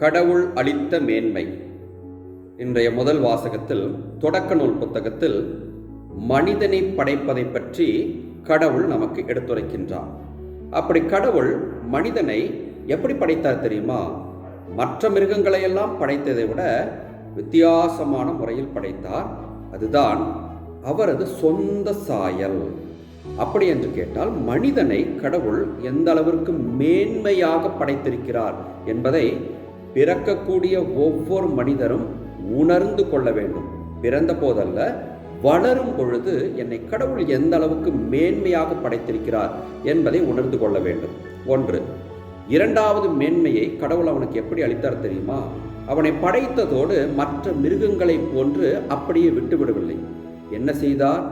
கடவுள் அளித்த மேன்மை. இன்றைய முதல் வாசகத்தில் தொடக்க நூல் புத்தகத்தில் மனிதனை படைப்பதை பற்றி கடவுள் நமக்கு எடுத்துரைக்கின்றார். அப்படி கடவுள் மனிதனை எப்படி படைத்தார் தெரியுமா? மற்ற மிருகங்களை எல்லாம் படைத்ததை விட வித்தியாசமான முறையில் படைத்தார். அதுதான் அவரது சொந்த சாயல். அப்படி என்று கேட்டால் மனிதனை கடவுள் எந்த அளவிற்கு மேன்மையாக படைத்திருக்கிறார் என்பதை பிறக்கக்கூடிய ஒவ்வொரு மனிதரும் உணர்ந்து கொள்ள வேண்டும். பிறந்த போதல்ல வளரும் பொழுது என்னை கடவுள் எந்த அளவுக்கு மேன்மையாக படைத்திருக்கிறார் என்பதை உணர்ந்து கொள்ள வேண்டும். ஒன்று இரண்டாவது மேன்மையை கடவுள் அவனுக்கு எப்படி அளித்தார் தெரியுமா? அவனை படைத்ததோடு மற்ற மிருகங்களைப் போன்று அப்படியே விட்டுவிடவில்லை என்ன செய்தார்?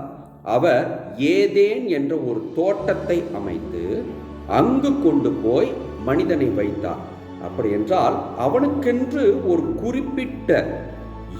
அவர் ஏதேன் என்ற ஒரு தோட்டத்தை அமைத்து அங்கு கொண்டு போய் மனிதனை வைத்தார். அப்படி என்றால் அவனுக்கென்று ஒரு குறிப்பிட்ட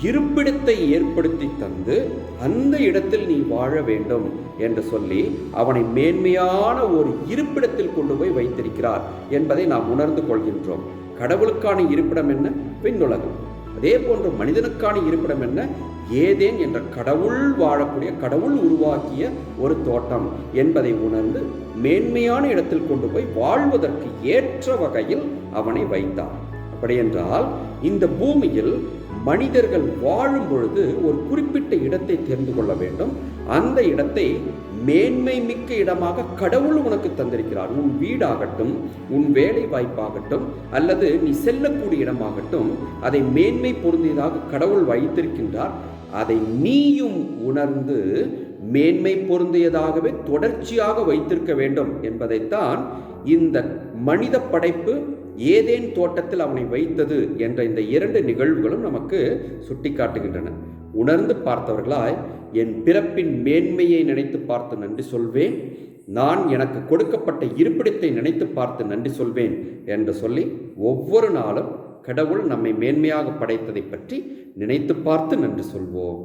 இருப்பிடத்தை ஏற்படுத்தி தந்து அந்த இடத்தில் நீ வாழ வேண்டும் என்று சொல்லி அவனை மேன்மையான ஒரு இருப்பிடத்தில் கொண்டு போய் வைத்திருக்கிறார் என்பதை நாம் உணர்ந்து கொள்கின்றோம். கடவுளுக்கான இருப்பிடம் என்ன? விண்ணுலகம் அதே போன்று மனிதனுக்கான இருப்பிடம் என்ன? ஏதேன் என்ற கடவுள் வாழக்கூடிய கடவுள் உருவாக்கிய ஒரு தோட்டம் என்பதை உணர்ந்து மேன்மையான இடத்தில் கொண்டு போய் வாழ்வதற்கு ஏற்ற வகையில் அவனை வைத்தான். அப்படியென்றால் இந்த பூமியில் மனிதர்கள் வாழும் பொழுது ஒரு குறிப்பிட்ட இடத்தை தெரிந்து கொள்ள வேண்டும். அந்த இடத்தை மேன்மை மிக்க இடமாக கடவுள் உனக்கு தந்திருக்கிறார். உன் வீடாகட்டும் உன் வேலை வாய்ப்பாகட்டும் அல்லது நீ செல்லக்கூடிய இடமாகட்டும் அதை மேன்மை பொருந்தியதாக கடவுள் வைத்திருக்கின்றார். அதை நீயும் உணர்ந்து மேன்மை பொருந்தியதாகவே தொடர்ச்சியாக வைத்திருக்க வேண்டும் என்பதைத்தான் இந்த மனித படைப்பு ஏதேன் தோட்டத்தில் அவனை வைத்தது என்ற இந்த இரண்டு நிகழ்வுகளும் நமக்கு சுட்டிக்காட்டுகின்றன. உணர்ந்து பார்த்தவர்களாய் என் பிறப்பின் மேன்மையை நினைத்து பார்த்து நன்றி சொல்வேன். நான் எனக்கு கொடுக்கப்பட்ட இருப்பிடத்தை நினைத்து பார்த்து நன்றி சொல்வேன் என்று சொல்லி ஒவ்வொரு நாளும் கடவுள் நம்மை மேன்மையாக படைத்ததை பற்றி நினைத்து பார்த்து நன்றி சொல்வோம்.